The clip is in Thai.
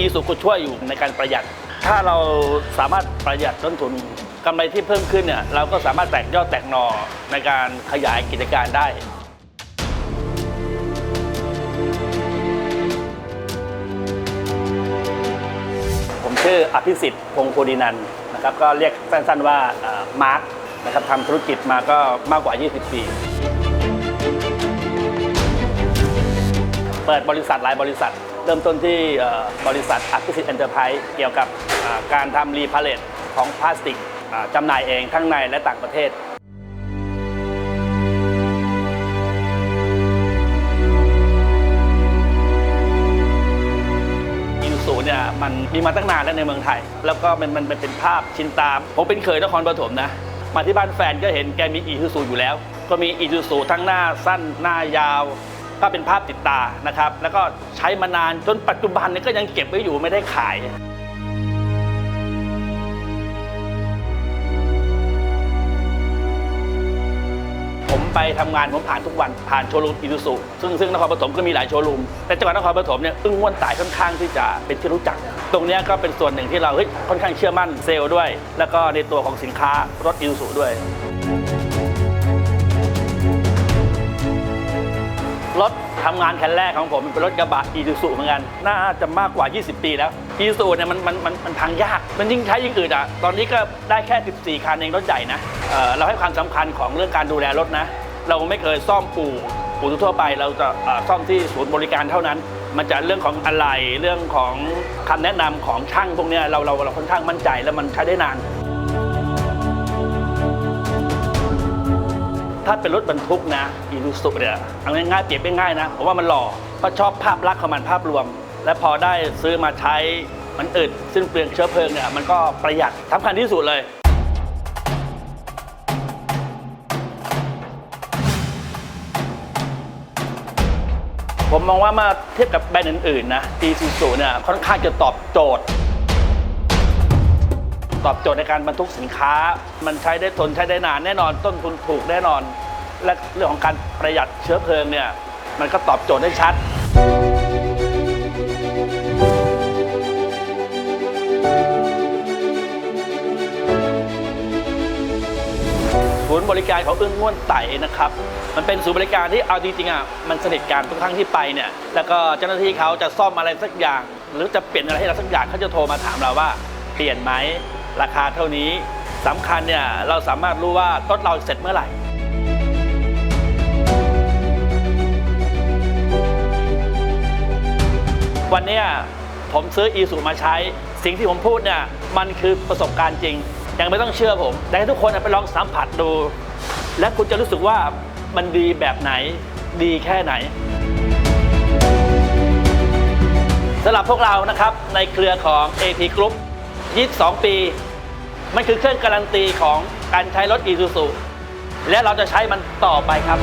อีสุก็ช่วยอยู่ในการประหยัด ถ้าเราสามารถประหยัดต้นทุนกำไรที่เพิ่มขึ้นเนี่ยเราก็สามารถแตกยอดแตกหน่อในการขยายกิจการได้ผมชื่ออภิสิทธิ์พงศ์โพดินันท์นะครับก็เรียกสั้นๆว่ามาร์คนะครับทำธุรกิจมาก็มากกว่า 20 ปี เปิดบริษัทหลายบริษัท ริ่มต้นที่บริษัทอภิสิทธิ์เอ็นเตอร์ไพรส์เกี่ยวกับการทำรีพาเลตของพลาสติกจำหน่ายเองทั้งในและต่างประเทศอินสูเนี่ยมันมีมาตั้งนานแล้วในเมืองไทย แล้วก็มันมันมันเป็นภาพชินตาม ผมเป็นเคยนครปฐมนะ มาที่บ้านแฟนก็เห็นแกมีอีซูซูอยู่แล้ว ก็มีอีซูซูทั้งหน้าสั้นหน้ายาว ก็เป็นภาพติดตานะครับ แล้วก็ใช้มานานจนปัจจุบันนี่ยก็ยังเก็บไว้อยู่ไม่ได้ขาย ผมไปทำงานผมผ่านทุกวันผ่านโชว์รูมอิซูซุซึ่งซึ่งนครปฐมก็มีหลายโชว์รูมแต่จังหวัดนครปฐมเนี่ยอึ้งม่วนตายค่อนข้างที่จะเป็นที่รู้จัก ตรงเนี้ยก็เป็นส่วนหนึ่งที่เราเฮ้ยค่อนข้างเชื่อมั่นเซลล์ด้วย แล้วก็ในตัวของสินค้ารถอิซูซุด้วย ทำงานคันแรกของผมเป็นรถกระบะอีซูซุเหมือนกัน น่าจะมากกว่า 20 ปีแล้วอีซูซุเนี่ยมันมันมันมันพังยาก มันยิ่งใช้ยิ่งอืดอะ ตอนนี้ก็ได้แค่ 14 คันเองรถใหญ่นะเอ่อเราให้ความสำคัญของเรื่องการดูแลรถนะ เราไม่เคยซ่อมปูปูทั่วๆไป เราจะเอ่อซ่อมที่ศูนย์บริการเท่านั้น มันจะเรื่องของอะไรเรื่องของคำแนะนำของช่างพวกเนี้ยเราเราเราค่อนข้างมั่นใจแล้วมันใช้ได้นาน ถ้าเป็นรถบรรทุกนะอีลูสุเนี่ยเอาง่ายๆเปรียบง่ายๆนะผมว่ามันหล่อเพราะชอบภาพลักษณ์ของมันภาพรวม และพอได้ซื้อมาใช้มันอึดซึ่งเปลืองเชื้อเพลิงเนี่ยมันก็ประหยัดสำคัญที่สุดเลยผมมองว่ามาเทียบกับแบรนด์อื่นๆนะอีซูซูเนี่ยค่อนข้างจะตอบโจทย์ ตอบโจทย์ในการบรรทุกสินค้า มันใช้ได้ทนใช้ได้นานแน่นอน ต้นทุนถูกแน่นอน และเรื่องของการประหยัดเชื้อเพลิงเนี่ยมันก็ตอบโจทย์ได้ชัดศูนย์บริการของอึ้งง่วนไต่นะครับ มันเป็นศูนย์บริการที่เอาจริงๆอะมันสนิทกันทุกครั้งที่ไปเนี่ย แล้วก็เจ้าหน้าที่เขาจะซ่อมอะไรสักอย่าง หรือจะเปลี่ยนอะไรให้เราสักอย่างเขาจะโทรมาถามเราว่าเปลี่ยนไหม ราคาเท่านี้สำคัญเนี่ยเราสามารถรู้ว่ารถเราเสร็จเมื่อไหร่วันนี้ผมซื้ออีสุมาใช้ สิ่งที่ผมพูดเนี่ยมันคือประสบการณ์จริง ยังไม่ต้องเชื่อผมแต่ให้ทุกคนไปลองสัมผัสดู และคุณจะรู้สึกว่ามันดีแบบไหน ดีแค่ไหนสำหรับพวกเรานะครับในเครือของ AP Group 22 ปี มันคือเครื่องการันตีของการใช้รถอีซูซุและเราจะใช้มันต่อไปครับ